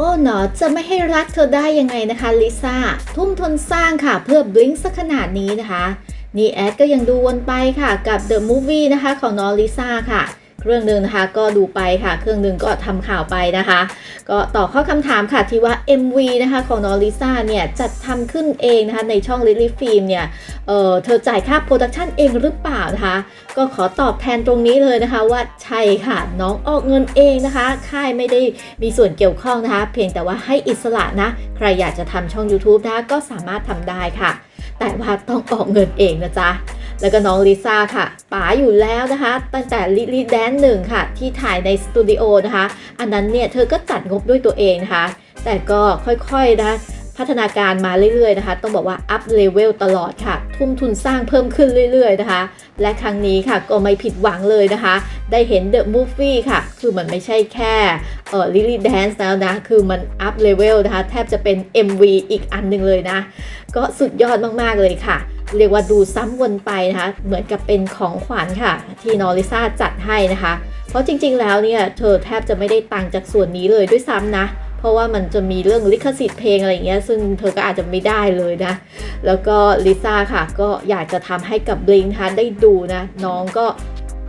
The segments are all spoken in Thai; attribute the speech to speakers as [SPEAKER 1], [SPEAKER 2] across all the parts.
[SPEAKER 1] โอ้หนอจะไม่ให้รักเธอได้ยังไงนะคะลิซ่าทุ่มทุนสร้างค่ะเพื่อบลิงสักขนาดนี้นะคะ นี่แอดก็ยังดูวนไปค่ะกับเดอะมูฟวี่นะคะของน้องลิซ่าค่ะ เครื่องหนึ่งนะคะก็ดูไปค่ะ เครื่องหนึ่งก็ทำข่าวไปนะคะ ก็ตอบข้อคำถามค่ะที่ว่า MV นะคะของน้องลิซ่าเนี่ยจัดทำขึ้นเองนะคะในช่อง Lily Film เนี่ยเออเธอจ่ายค่าโปรดักชันเองหรือเปล่านะคะ ก็ขอตอบแทนตรงนี้เลยนะคะว่าใช่ค่ะน้องออกเงินเองนะคะ ค่ายไม่ได้มีส่วนเกี่ยวข้องนะคะ เพียงแต่ว่าให้อิสระนะ ใครอยากจะทำช่อง YouTube นะคะก็สามารถทำได้ค่ะ แต่ว่าต้องออกเงินเองนะจ๊ะ แล้วก็น้องลิซ่าค่ะป๋าอยู่แล้วนะคะ ตั้งแต่ลิลี่แดนหนึ่งค่ะ ที่ถ่ายในสตูดิโอนะคะ อันนั้นเนี่ยเธอก็จัดงบด้วยตัวเองนะคะ แต่ก็ค่อยๆนะพัฒนาการมาเรื่อยๆนะคะ ต้องบอกว่าอัพเลเวลตลอดค่ะ ทุ่มทุนสร้างเพิ่มขึ้นเรื่อยๆนะคะ และครั้งนี้ค่ะก็ไม่ผิดหวังเลยนะคะ ได้เห็น The Movie ค่ะ คือมันไม่ใช่แค่เอ่อ Lily Dance แล้วนะ คือมันอัพเลเวลนะคะ แทบจะเป็น MV อีกอันหนึ่งเลยนะ ก็สุดยอดมากๆเลยค่ะ เรียกว่าดูซ้ำวนไปนะคะ เหมือนกับเป็นของขวัญค่ะ ที่นอริซ่าจัดให้นะคะ เพราะจริงๆแล้วเนี่ยเธอแทบจะไม่ได้ตังค์จากส่วนนี้เลยด้วยซ้ำนะ เพราะว่ามันจะมีเรื่องลิขสิทธิ์เพลงอะไรเงี้ย ซึ่งเธอก็อาจจะไม่ได้เลยนะ แล้วก็ลิซ่าค่ะก็อยากจะทำให้กับบลิงนะคะได้ดูนะ น้องก็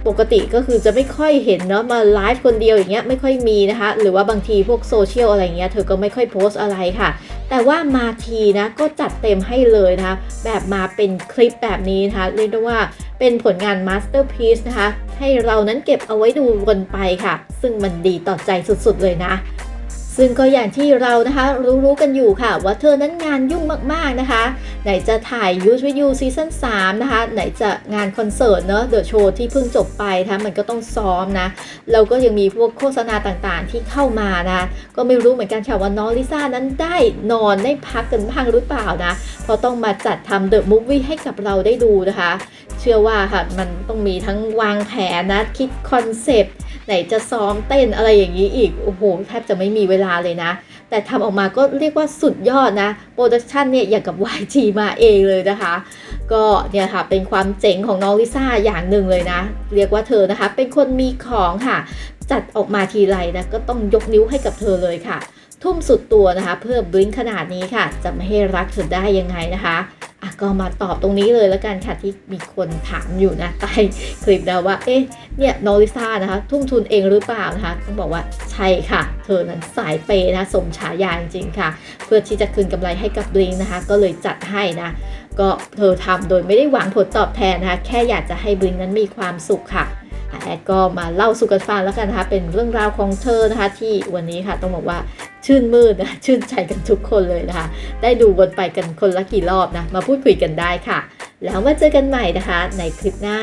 [SPEAKER 1] ปกติก็คือจะไม่ค่อยเห็นเนาะมาไลฟ์คนเดียวอย่างเงี้ยไม่ค่อยมีนะคะ หรือว่าบางทีพวกโซเชียลอะไรเงี้ยเธอก็ไม่ค่อยโพสต์อะไรค่ะ แต่ว่ามาทีนะก็จัดเต็มให้เลยนะคะ แบบมาเป็นคลิปแบบนี้นะคะ เรียกได้ว่าเป็นผลงานมาสเตอร์พีซนะคะ ให้เรานั้นเก็บเอาไว้ดูกันไปค่ะ ซึ่งมันดีต่อใจสุดๆเลยนะ ซึ่งก็อย่างที่เรานะคะรู้ๆกันอยู่ค่ะ ว่าเธอนั้นงานยุ่งมากๆนะคะ ไหนจะถ่าย Use With You ซีซั่น3นะคะ ไหนจะงานคอนเสิร์ตเนอะเดอะโชว์ที่เพิ่งจบไปนะคะมันก็ต้องซ้อมนะแล้วก็ยังมีพวกโฆษณาต่างๆที่เข้ามานะ ก็ไม่รู้เหมือนกันค่ะว่าน้องลิซ่านั้นได้นอนได้พักกันบ้างหรือเปล่านะเพราะต้องมาจัดทำเดอะมูฟวี่ให้กับเราได้ดูนะคะ เชื่อว่าค่ะมันต้องมีทั้งวางแผนนะคิดคอนเซปต์ ไหนจะซ้อมเต้นอะไรอย่างนี้อีก โอ้โหแทบจะไม่มีเวลาเลยนะ แต่ทำออกมาก็เรียกว่าสุดยอดนะ โปรดักชันเนี่ยอย่างกับ YG มาเองเลยนะคะ ก็เนี่ยค่ะเป็นความเจ๋งของน้องลิซ่าอย่างหนึ่งเลยนะ เรียกว่าเธอนะคะ เป็นคนมีของค่ะ จัดออกมาทีไรนะก็ต้องยกนิ้วให้กับเธอเลยค่ะ ทุ่มสุดตัวนะคะ เพื่อบลิงขนาดนี้ค่ะ จะไม่ให้รักเธอได้ยังไงนะคะ ก็มาตอบตรงนี้เลยแล้วกันค่ะที่มีคนถามอยู่นะใต้คลิปนะว่า เอ๊ะ เนี่ยน้องลิซ่านะคะ ทุ่มทุนเองหรือเปล่านะคะ ต้องบอกว่าใช่ค่ะ เธอนั้นสายเปย์นะสมฉายาจริงๆค่ะ เพื่อที่จะคืนกำไรให้กับบลิงนะคะ ก็เลยจัดให้นะก็เธอทำโดยไม่ได้หวังผลตอบแทนนะคะ แค่อยากจะให้บลิงนั้นมีความสุขค่ะอะแอดก็มาเล่าสู่กันฟังแล้วกันนะคะ เป็นเรื่องราวของเธอนะคะ ที่วันนี้ค่ะต้องบอกว่า ชื่นมืดนะชื่นใจกันทุกคนเลยนะคะ ได้ดูวนไปกันคนละกี่รอบนะ มาพูดคุยกันได้ค่ะ แล้วมาเจอกันใหม่นะคะ ในคลิปหน้า